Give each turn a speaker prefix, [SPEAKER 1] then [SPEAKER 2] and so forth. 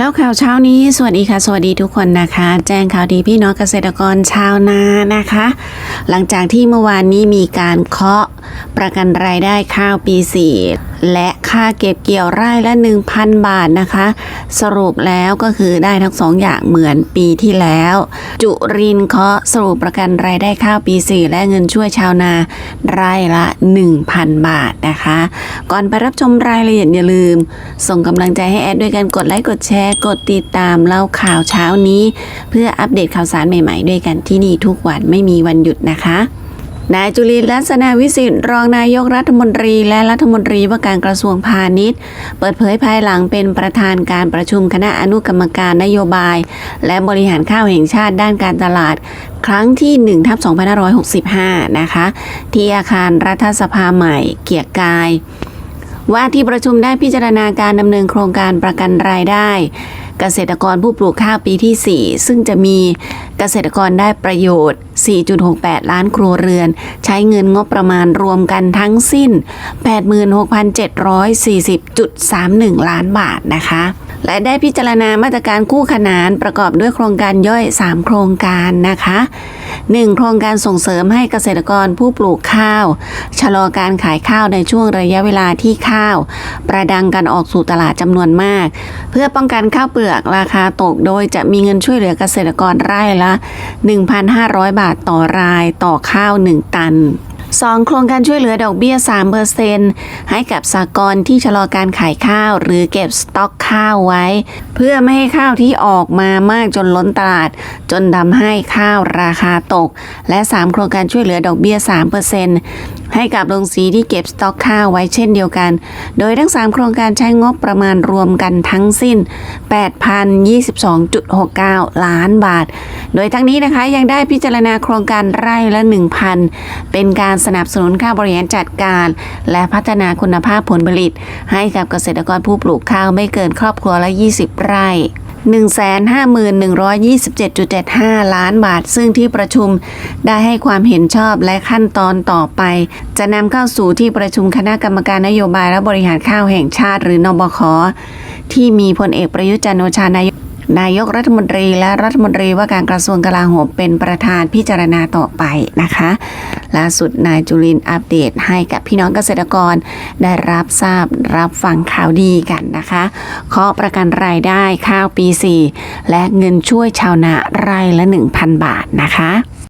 [SPEAKER 1] แล้วข่าวเช้านี้สวัสดีค่ะ สวัสดีทุกคนนะคะ แจ้งข่าวดีพี่น้องเกษตรกรชาวนานะคะ หลังจากที่เมื่อวานนี้มีการเคาะประกันรายได้ข้าวปีสี่และ ค่าเก็บเกี่ยวไร่ละ 1,000 บาทนะคะ สรุปแล้วก็คือได้ทั้งสองอย่างเหมือนปีที่แล้ว จุรินทร์เคาะสรุปประกันรายได้ข้าวปีสี่และเงินช่วยชาวนาไร่ละ 1,000 บาทนะคะ ก่อนไปรับชมรายละเอียดอย่าลืม ส่งกำลังใจให้แอดด้วยกันกดไลค์กดแชร์กดติดตามเล่าข่าวเช้านี้ เพื่ออัปเดตข่าวสารใหม่ ๆ ด้วยกันที่นี่ทุกวันไม่มีวันหยุดนะคะ นายจุลินลักษณะวิสิทธิ์รองนายกรัฐมนตรีและรัฐมนตรีว่าการกระทรวงพาณิชย์ เปิดเผยภายหลังเป็นประธานการประชุมคณะอนุกรรมการนโยบาย และบริหารข้าวแห่งชาติด้านการตลาด ครั้งที่1ทับ2565 นะคะ ที่อาคารรัฐสภาใหม่ เกียรกาย ว่าที่ประชุมได้พิจารณาการดำเนินโครงการประกันรายได้ เกษตรกรผู้ปลูกข้าวปีที่ 4 ซึ่งจะมีเกษตรกรได้ประโยชน์ 4.68 ล้านครัวเรือน ใช้เงินงบประมาณรวมกันทั้งสิ้น 86,740.31 ล้านบาทนะคะ และได้พิจารณามาตรการคู่ขนานประกอบด้วยโครงการย่อย 3 โครงการนะคะ 1. โครงการส่งเสริมให้เกษตรกรผู้ปลูกข้าว ชะลอการขายข้าวในช่วงระยะเวลาที่ข้าว ประดังการออกสู่ตลาดจำนวนมาก เพื่อป้องกันข้าวเปลือกราคาตกโดยจะมีเงินช่วยเหลือเกษตรกรไร่ละ 1,500 บาทต่อรายต่อข้าว 1 ตัน 2. โครงการช่วยเหลือดอกเบี้ย 3%ให้กับสากลที่ชะลอการขายข้าว หรือเก็บสต็อกข้าวไว้ เพื่อไม่ให้ข้าวที่ออกมามากจนล้นตลาด จนทำให้ข้าวราคาตก และ 3 โครงการช่วยเหลือดอกเบี้ย 3%ให้กับโรงสีที่เก็บสต็อกข้าวไว้เช่นเดียวกัน โดยทั้ง 3 โครงการใช้งบประมาณรวมกันทั้งสิ้น 8,022.69 ล้านบาท โดยทั้งนี้นะคะยังได้พิจารณาโครงการไร่ละ 1,000 เป็นการสนับสนุนค่าบริหารจัดการ และพัฒนาคุณภาพผลผลิต ให้กับเกษตรกรผู้ปลูกข้าวไม่เกินครอบครัวละ 20 ไร่151,127.75 ล้านบาท ซึ่งที่ประชุมได้ให้ความเห็นชอบและขั้นตอนต่อไป จะนำเข้าสู่ที่ประชุมคณะกรรมการนโยบายและบริหารข้าวแห่งชาติหรือนบคที่มีพลเอกประยุจันโอชานายก นายกรัฐมนตรีและรัฐมนตรีว่าการกระทรวงกลาโหมเป็นประธานพิจารณาต่อไปนะคะล่าสุดนายจุลินอัปเดตให้กับพี่น้องเกษตรกรได้รับทราบรับฟังข่าวดีกันนะคะเคาะประกันรายได้ข้าวปี 4 และเงินช่วยชาวนาไร่ละ 1,000 บาทนะคะ